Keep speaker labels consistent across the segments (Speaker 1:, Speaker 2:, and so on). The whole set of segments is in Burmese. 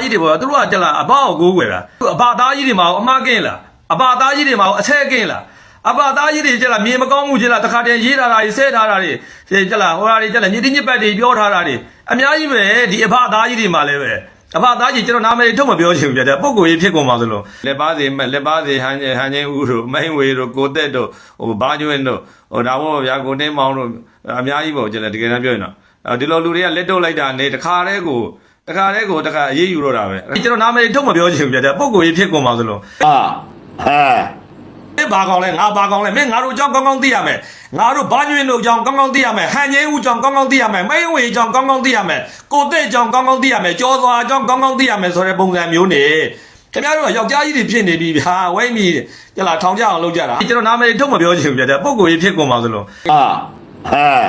Speaker 1: ကြီးတွေပေါ့သူတို့ကကြက်လာအဘကိုကိုးကွယ်တာအဘသားကြီးတွေမှာအမှားကင်းလားအဘသားကြီးတွေမှာအဆက်ကင်းလားအဘသားကြီးတွေကြက်လာမြေမကောင်းမှုကြက်လာတခါတည်းရေးထားတာတွေဆဲထားတာတွေကြက်လာဟိုဟာတွေကြက်လာညတိညစ်ပတ်တွေပြောထားတာတွေအများကြီးပဲဒီအဘသားကြီးတွေမှာလည်းပဲအဘသားကြီးကျွန်တော်နာမည်ထုတ်မပြောချင်ဘူးကြတဲ့ပုံကိုကြီးဖြစ်ကုန်ပါသလိုလက်ပါစီမဲ့လက်ပါစီဟန်ဟန်ချင်းဦးတို့မိန်ဝေတို့ကိုတက်တို့ဟိုဘာကျွင်းတို့ဟိုဒါမှမဟုတ်ဗျာကိုတင်းမောင်တို့အများကြီးပေါ့ကြက်လာတကယ်တမ်းပြောရင်တော့ဒီလိုလူတွေကလက်တော့လိုက်တာနေတခါတည်းကို တခါတည်းကိုတခါအေးအေးယူတော့တာပဲကျွန်တော်နာမည်ထုတ်မပြောချင်ဘူးကြတဲ့ပုံကိုကြီးဖြစ်ကုန်ပါသလို
Speaker 2: Ah. Ah.
Speaker 1: မင်းဘာကောင်းလဲငါဘာကောင်းလဲမင်းငါတို့အကြောင်းကောင်းကောင်းသိရမယ်ငါတို့ဘာညွင့်တို့အကြောင်းကောင်းကောင်းသိရမယ်ဟန်ငိမ့်ဦးအကြောင်းကောင်းကောင်းသိရမယ်မိန်ဝေအကြောင်းကောင်းကောင်းသိရမယ်ကိုတဲ့အကြောင်းကောင်းကောင်းသိရမယ်ကြောသွားအကြောင်းကောင်းကောင်းသိရမယ်ဆိုတဲ့ပုံစံမျိုးနေခင်ဗျားတို့ကယောက်ျားကြီးတွေဖြစ်နေပြီဗျာဝိမ့်မီကြလားထောင်ကြအောင်လုပ်ကြတာကျွန်တော်နာမည်ထုတ်မပြောချင်ဘူးကြတဲ့ပုံကိုကြီးဖြစ်ကုန်ပါသလို
Speaker 2: Ah. Ah.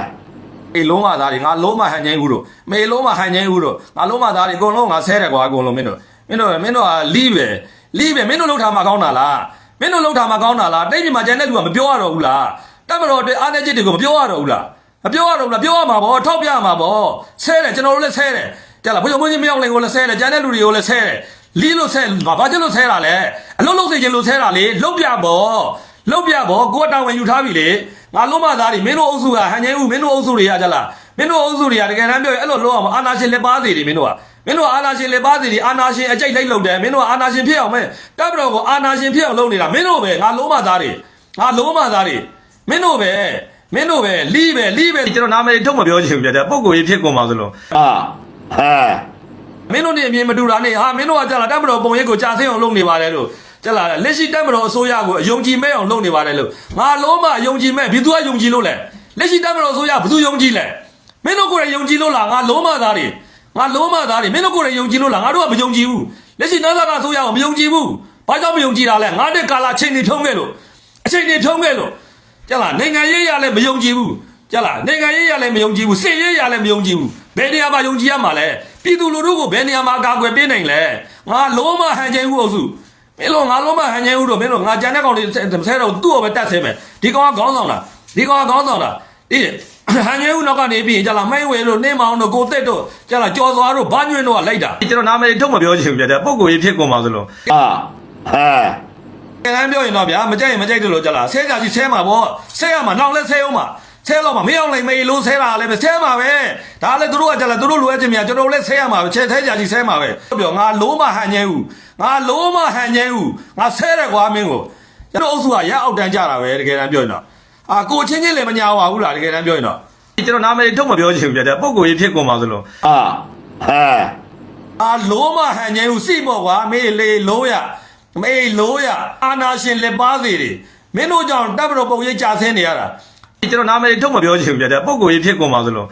Speaker 1: မေလုံးမသားတွေငါလုံးမဟန်ငိမ့်ဦးတို့မေလုံးမဟန်ငိမ့်ဦးတို့ငါလုံးမသားတွေအကုန်လုံးငါဆဲတယ်ကွာအကုန်လုံးမင်းတို့မင်းတို့မင်းတို့ကလီးပဲလီးပဲမင်းတို့လှုပ်ထားမှာကောင်းတာလားမင်းတို့လှုပ်ထားမှာကောင်းတာလားတိတ်ပြီမှာကျန်တဲ့လူကမပြောရတော့ဘူးလားတမတော်တွေအားနေจิตတွေကိုမပြောရတော့ဘူးလားမပြောရတော့ဘူးလားပြောရမှာပေါ့ထောက်ပြရမှာပေါ့ဆဲတယ်ကျွန်တော်တို့လည်းဆဲတယ်ကြလားဘုရားမင်းကြီးမြောက်လင်ကိုလည်းဆဲတယ်ကျန်တဲ့လူတွေကိုလည်းဆဲတယ်လီးလို့ဆဲဘာဘာကျလို့ဆဲတာလဲအလုံးလုံးစေခြင်းလို့ဆဲတာလေလှုပ်ပြပေါ့ လှုပ်ပြပေါ့ကိုယ်တောင်းဝင်ယူထားပြီလေငါလုံးမသားတွေမင်းတို့အုပ်စုကဟန်ငယ်ဦးမင်းတို့အုပ်စုတွေကကြလားမင်းတို့အုပ်စုတွေကတကယ်တမ်းပြောရင်အဲ့လိုလုံးအောင်အာနာရှင်လက်ပါသေးတွေမင်းတို့ကမင်းတို့အာနာရှင်လက်ပါသေးတွေအာနာရှင်အကြိတ်လိုက်လုပ်တယ်မင်းတို့အာနာရှင်ဖြစ်အောင်မဲတပ်မတော်ကိုအာနာရှင်ဖြစ်အောင်လုပ်နေတာမင်းတို့ပဲငါလုံးမသားတွေငါလုံးမသားတွေမင်းတို့ပဲမင်းတို့ပဲလီးပဲလီးပဲကျွန်တော်နာမည်ထုတ်မပြောချင်ဘူးကြတဲ့ပုံကိုကြီးဖြစ်ကုန်ပါသလို
Speaker 2: Ah. Ah.
Speaker 1: မင်းတို့နေအမြင်မတူတာနဲ့ဟာမင်းတို့ကကြလာတပ်မတော်ပုံရိပ်ကိုကြာသိအောင်လုပ်နေပါတယ်လို့ ကြလာလက်ရှိတပ်မတော်အစိုးရကိုအယုံကြည်မဲ့အောင်လုပ်နေပါတယ်လို့ငါလုံးမယုံကြည်မဲ့ဘယ်သူကယုံကြည်လို့လဲလက်ရှိတပ်မတော်အစိုးရဘယ်သူယုံကြည်လဲမင်းတို့ကိုယ်တိုင်ယုံကြည်လို့လားငါလုံးမသားတွေငါလုံးမသားတွေမင်းတို့ကိုယ်တိုင်ယုံကြည်လို့လားငါတို့ကမယုံကြည်ဘူးလက်ရှိနာသာကအစိုးရကိုမယုံကြည်ဘူးဘာကြောင့်မယုံကြည်တာလဲငါတဲ့ကာလာချိန်နေဖြုံးခဲ့လို့အချိန်နေဖြုံးခဲ့လို့ကြလာနိုင်ငံရေးရလည်းမယုံကြည်ဘူးကြလာနိုင်ငံရေးရလည်းမယုံကြည်ဘူးစစ်ရေးရလည်းမယုံကြည်ဘူးဘယ်နေရာမှာယုံကြည်ရမှာလဲပြည်သူလူထုကိုဘယ်နေရာမှာအကာအကွယ်ပေးနိုင်လဲငါလုံးမဟန်ချင်းဦးအုပ်စု မင်းတို့ငါလုံးမဟန်ချင်းဦးတို့မင်းတို့ငါကြံတဲ့ကောင်တွေဆဲတော့သူ့ကိုပဲတတ်ဆဲမယ်ဒီကောင်ကခေါင်းဆောင်တာဒီကောင်ကခေါင်းဆောင်တာဒီဟန်ချင်းဦးနောက်ကနေပြီးကြလာမိုင်းဝဲတို့နင်းမောင်တို့ကိုတက်တို့ကြလာကြော်သွားတို့ဘာညွန့်တို့ကလိုက်တာကျွန်တော်နာမည်ထုတ်မပြောချင်ဘူးကြတဲ့ပုံကိုကြီးဖြစ်ကုန်ပါသလို
Speaker 2: Ah. Ah.
Speaker 1: ကဲတမ်းပြောရင်တော့ဗျာမကြိုက်ရင်မကြိုက်တယ်လို့ကြလားဆဲကြကြီးဆဲမှာပေါ့ဆဲရမှာနောက်လဲဆဲအောင်မှာ ဆဲတော့မှာမရောက်နိုင်မေးလို့ဆဲတာလည်းပဲဆဲမှာပဲဒါလည်းတို့ကကြလားတို့လိုအပ်ချင်များကျွန်တော်လည်းဆဲရမှာပဲချဲထဲကြကြီးဆဲမှာပဲပြောငါလုံးမဟန်ညဲဦးငါလုံးမဟန်ညဲဦးငါဆဲတယ်ကွာမင်းကိုကျွန်တော်အုပ်စုကရအောင်တန်းကြတာပဲတကယ်တမ်းပြောရင်တော့အာကိုချင်းချင်းလည်းမညာပါဘူးလားတကယ်တမ်းပြောရင်တော့ကျွန်တော်နာမည်ထုတ်မပြောချင်ဘူးပြတဲ့ပုံကိုကြီးဖြစ်ကုန်ပါသလို
Speaker 2: အာဟာ
Speaker 1: အာလုံးမဟန်ညဲဦးစိပေါ့ကွာမေးလေလုံးရမေးလို့ရအာနာရှင်လက်ပါစီတွေမင်းတို့ကြောင့်တပ်မတော်ပုံရိပ်ကြာဆင်းနေရတာ ကျွန်တော်နာမည်ထုတ်မပြောချင်ဘူးကြတဲ့ပုံကိုကြီးဖြစ်ကုန်ပါသလို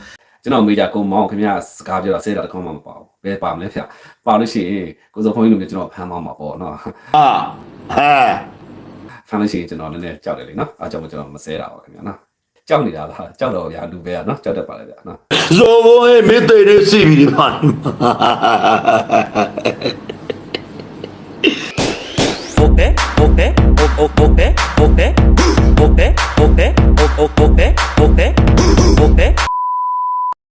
Speaker 3: ကျွန်တော်မိကြကုံမောင်းခင်ဗျာစကားပြောတာဆဲတာတစ်ခေါက်မှမပါဘူးဘယ်ပါမလဲဗျပါလို့ရှိရင်ကိုစုံဖုန်းကြီးလိုမျိုးကျွန်တော်ဖမ်းသွားမှာပေါ့နော်
Speaker 2: Ah. Ah.
Speaker 3: ဖမ်းလို့ရှိရင်ကျွန်တော်လည်းနည်းနည်းကြောက်တယ်လေနော်အားကြောင့်ကျွန်တော်မဆဲတာပါခင်ဗျာနော်ကြောက်နေတာလားကြောက်တော့ဗျာလူပဲကနော်ကြောက်တတ်ပါလေဗျာနော်
Speaker 2: Zoboe mete de sibiri man.
Speaker 4: okay, okay, o- o-